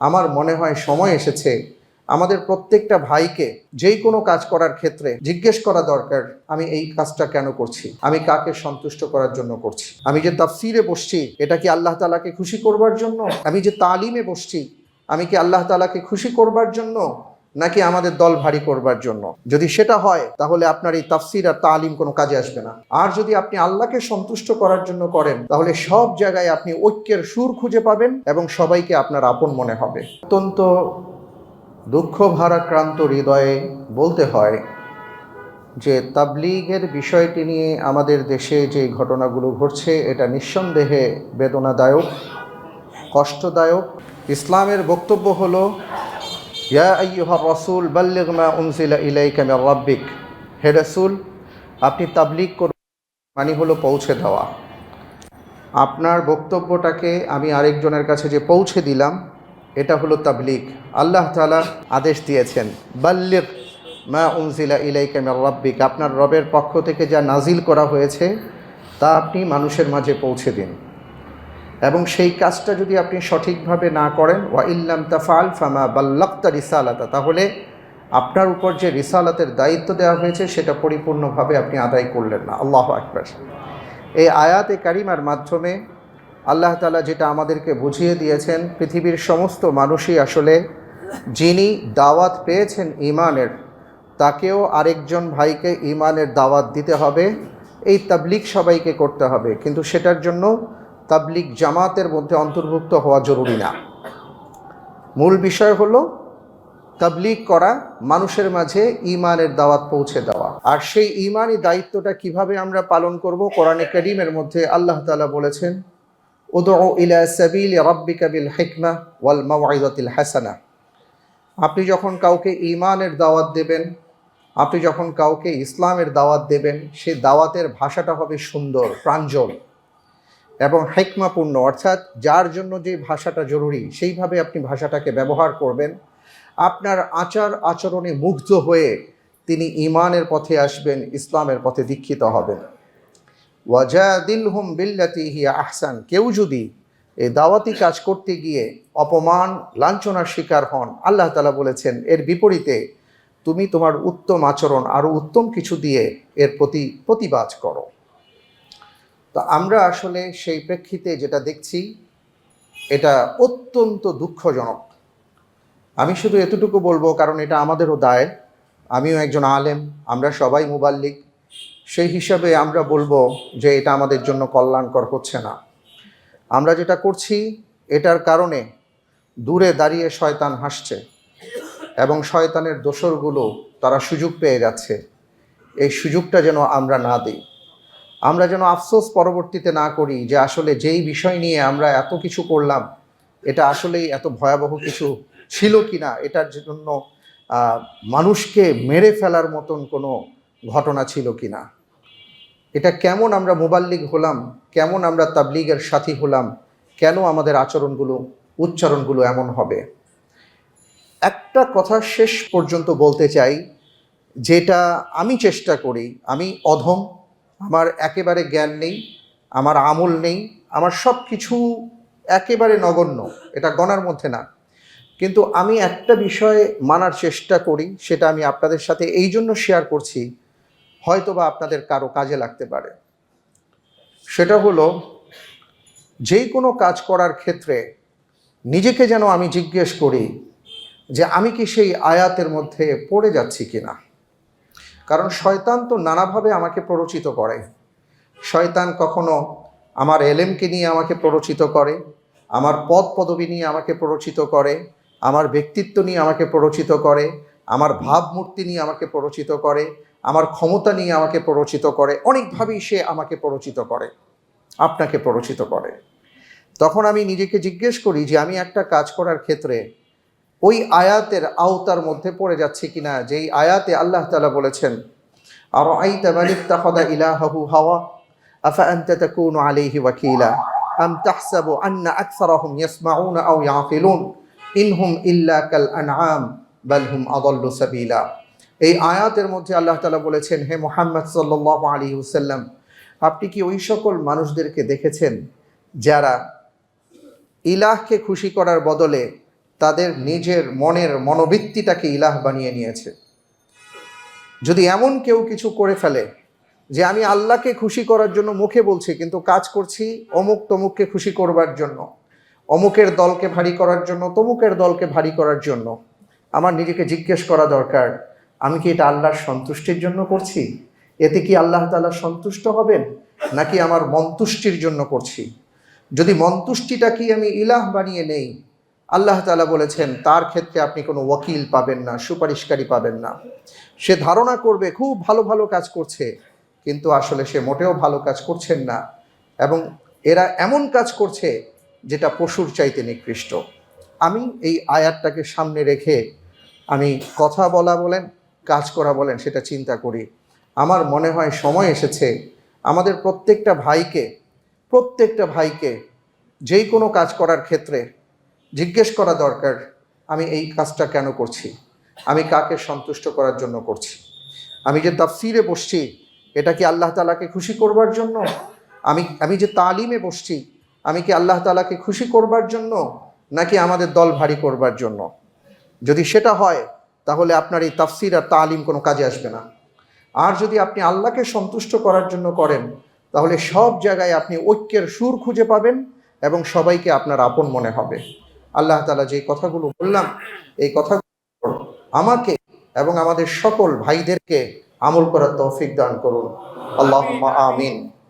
আমার মনে হয় সময় এসেছে। আমাদের প্রত্যেকটা ভাইকে যেই কোনো কাজ করার ক্ষেত্রে জিজ্ঞেস করা দরকার, আমি এই কাজটা কেন করছি? আমি কাকে সন্তুষ্ট করার জন্য করছি? আমি যে তাফসিরে বসছি, এটা কি আল্লাহ তালাকে খুশি করবার জন্য? আমি যে তালিমে বসছি, আমি কি আল্লাহ তালাকে খুশি করবার জন্য? নাকি আমাদের দল ভারী করবার জন্য? যদি সেটা হয়, তাহলে আপনার এই তাফসির আর তালিম কোনো কাজে আসবে না। আর যদি আপনি আল্লাহকে সন্তুষ্ট করার জন্য করেন, তাহলে সব জায়গায় আপনি ঐক্যের সুর খুঁজে পাবেন এবং সবাইকে আপনার আপন মনে হবে। অত্যন্ত দুঃখ ভারাক্রান্ত হৃদয়ে বলতে হয় যে, তাবলিগের বিষয়টি নিয়ে আমাদের দেশে যে ঘটনাগুলো ঘটছে, এটা নিঃসন্দেহে বেদনাদায়ক, কষ্টদায়ক। ইসলামের বক্তব্য হলো ইয়া রসুল হে রসুল, আপনি তাবলিগ করুন মানে হলো পৌঁছে দেওয়া। আপনার বক্তব্যটাকে আমি আরেকজনের কাছে যে পৌঁছে দিলাম, এটা হলো তাবলিগ। আল্লাহ তালা আদেশ দিয়েছেন, বাল্লিগ মা উনজিলা ইলাইকা মির রাব্বিক। আপনার রবের পক্ষ থেকে যা নাজিল করা হয়েছে, তা আপনি মানুষের মাঝে পৌঁছে দিন। এবং সেই কাজটা যদি আপনি সঠিকভাবে না করেন, ওয়া ইল্লাম তাফাল ফামা বাল্লাক্তা রিসালাতা, তাহলে আপনার উপর যে রিসালাতের দায়িত্ব দেওয়া হয়েছে, সেটা পরিপূর্ণভাবে আপনি আদায় করলেন না। আল্লাহ আকবার। এই আয়াতে কারিমার মাধ্যমে আল্লাহ তালা যেটা আমাদেরকে বুঝিয়ে দিয়েছেন, পৃথিবীর সমস্ত মানুষই আসলে যিনি দাওয়াত পেয়েছেন ইমানের তাকেও আরেকজন ভাইকে ইমানের দাওয়াত দিতে হবে। এই তাবলিগ সবাইকে করতে হবে। কিন্তু সেটার জন্য তাবলিগ জামাতের মধ্যে অন্তর্ভুক্ত হওয়া জরুরি না। মূল বিষয় হলো, তাবলিগ করা মানুষের মাঝে ইমানের দাওয়াত পৌঁছে দেওয়া। আর সেই ইমানি দায়িত্বটা কীভাবে আমরা পালন করব, কোরআনে করিমের মধ্যে আল্লাহ তাআলা বলেছেন, উদউ ইলা সাবিল রাব্বিকা হিকমা ওয়াল মাওয়াইদাতিল হাসানা। আপনি যখন কাউকে ইমানের দাওয়াত দেবেন, আপনি যখন কাউকে ইসলামের দাওয়াত দেবেন সেই দাওয়াতের ভাষাটা হবে সুন্দর, প্রাঞ্জল। এবং হেকমাপূর্ণ, অর্থাৎ যার জন্য যে ভাষাটা জরুরি, সেইভাবে আপনি ভাষাটাকে ব্যবহার করবেন। আপনার আচার আচরণে মুগ্ধ হয়ে তিনি ইমানের পথে আসবেন, ইসলামের পথে দীক্ষিত হবেন। ওয়াজাদিল হুম বিল্লাতি হিয়া আহসান, কেউ যদি এই দাওয়াতি কাজ করতে গিয়ে অপমান, লাঞ্ছনার শিকার হন, আল্লাহ তালা বলেছেন, এর বিপরীতে তুমি তোমার উত্তম আচরণ আরও উত্তম কিছু দিয়ে এর প্রতি প্রতিবাদ করো। তো আমরা আসলে সেই প্রেক্ষিতে যেটা দেখছি, এটা অত্যন্ত দুঃখজনক। আমি শুধু এতটুকু বলব, কারণ এটা আমাদেরও দায়। আমিও একজন আলেম, আমরা সবাই মুবাল্লিক। সেই হিসাবে আমরা বলব যে এটা আমাদের জন্য কল্যাণকর হচ্ছে না। আমরা যেটা করছি, এটার কারণে দূরে দাঁড়িয়ে শয়তান হাসছে এবং শয়তানের দোসরগুলো তারা সুযোগ পেয়ে যাচ্ছে। এই সুযোগটা যেন আমরা না দিই। আমরা যেন আফসোস পরবর্তীতে না করি যে আসলে যেই বিষয় নিয়ে আমরা এত কিছু করলাম, এটা আসলেই এত ভয়াবহ কিছু ছিল কি না এটার জন্য মানুষকে মেরে ফেলার মতন কোনো ঘটনা ছিল কি না এটা কেমন আমরা মোবাল্লিগ হলাম, কেমন আমরা তাবলিগের সাথী হলাম, কেন আমাদের আচরণগুলো, উচ্চারণগুলো এমন হবে? একটা কথা শেষ পর্যন্ত বলতে চাই, যেটা আমি চেষ্টা করি, আমি অধম আমার একেবারে জ্ঞান নেই, আমার আমল নেই, আমার সব কিছু একেবারে নগণ্য, এটা গণার মধ্যে না। কিন্তু আমি একটা বিষয়ে মানার চেষ্টা করি, সেটা আমি আপনাদের সাথে এই জন্য শেয়ার করছি, হয়তোবা আপনাদের কারও কাজে লাগতে পারে। সেটা হলো, যেই কোনো কাজ করার ক্ষেত্রে নিজেকে যেন আমি জিজ্ঞেস করি যে, আমি কি সেই আয়াতের মধ্যে পড়ে যাচ্ছি কিনা? কারণ শয়তান তো নানাভাবে আমাকে প্ররোচিত করে। শয়তান কখনো আমার এলেমকে নিয়ে আমাকে প্ররোচিত করে, আমার পদ পদবি নিয়ে আমাকে প্ররোচিত করে, আমার ব্যক্তিত্ব নিয়ে আমাকে প্ররোচিত করে, আমার ভাবমূর্তি নিয়ে আমাকে প্ররোচিত করে, আমার ক্ষমতা নিয়ে আমাকে প্ররোচিত করে, অনেকভাবেই সে আমাকে প্ররোচিত করে, আপনাকে প্ররোচিত করে। তখন আমি নিজেকে জিজ্ঞেস করি যে আমি একটা কাজ করার ক্ষেত্রে ওই আয়াতের আওতার মধ্যে পড়ে যাচ্ছে কিনা, যেই আয়াতে আল্লাহ তালা বলেছেন আর আইতা মালিক তাহদা ইলাহাহু হাওয়া, আফা আনতা তাকুনু আলাইহি ওয়াকিলা, আম তাহসাবু আন্না আকসারাহুম ইয়াসমাউনা আও ইয়াকিলুন ইনহুম ইল্লা কাল আনআম, বাল হুম আদাল্লু সাবিলা। এই আয়াতের মধ্যে আল্লাহ তালা বলেছেন, হে মোহাম্মদ সাল্লাল্লাহু আলাইহি ওয়াসাল্লাম, আপনি কি ওই সকল মানুষদেরকে দেখেছেন যারা ইলাহকে খুশি করার বদলে তাদের নিজের মনের মনোবৃত্তিটাকে ইলাহ বানিয়ে নিয়েছে। যদি এমন কেউ কিছু করে ফেলে যে আমি আল্লাহকে খুশি করার জন্য মুখে বলছি, কিন্তু কাজ করছি অমুক তমুককে খুশি করবার জন্য, অমুকের দলকে ভারী করার জন্য, তমুকের দলকে ভারী করার জন্য, আমার নিজেকে জিজ্ঞেস করা দরকার, আমি কি এটা আল্লাহর সন্তুষ্টির জন্য করছি? এতে কি আল্লাহ তাআলা সন্তুষ্ট হবেন, নাকি আমার মন্তুষ্টির জন্য করছি? যদি মন্তুষ্টিটা কি আমি ইলাহ বানিয়ে নেই আল্লাহ তাআলা বলেছেন, তার ক্ষেত্রে আপনি কোনো ওয়াকিল পাবেন না, সুপারিশকারী পাবেন না। সে ধারণা করবে, খুব ভালো ভালো কাজ করছে, কিন্তু আসলে সে মোটেও ভালো কাজ করছেন না। এবং এরা এমন কাজ করছে যেটা পশুর চাইতে নিকৃষ্ট। আমি এই আয়াতটাকে সামনে রেখে আমি কথা বলা বলেন, কাজ করা বলেন, সেটা চিন্তা করি। আমার মনে হয় সময় এসেছে, আমাদের প্রত্যেকটা ভাইকে প্রত্যেকটা ভাইকে যেই কোনো কাজ করার ক্ষেত্রে জিজ্ঞেস করা দরকার, আমি এই কাজটা কেন করছি? আমি কাকে সন্তুষ্ট করার জন্য করছি? আমি যে তাফসিরে বসছি, এটা কি আল্লাহ তালাকে খুশি করবার জন্য? আমি আমি যে তালিমে বসছি, আমি কি আল্লাহ তালাকে খুশি করবার জন্য, নাকি আমাদের দল ভারী করবার জন্য? যদি সেটা হয়, তাহলে আপনার এই তাফসির আর তালিম কোনো কাজে আসবে না। আর যদি আপনি আল্লাহকে সন্তুষ্ট করার জন্য করেন, তাহলে সব জায়গায় আপনি ঐক্যের সুর খুঁজে পাবেন এবং সবাইকে আপনার আপন মনে হবে। আল্লাহ তালা যে কথাগুলো বললাম, এই কথাগুলো আমাকে এবং আমাদের সকল ভাইদেরকে আমল করার তৌফিক দান করুন। আল্লাহ আমিন।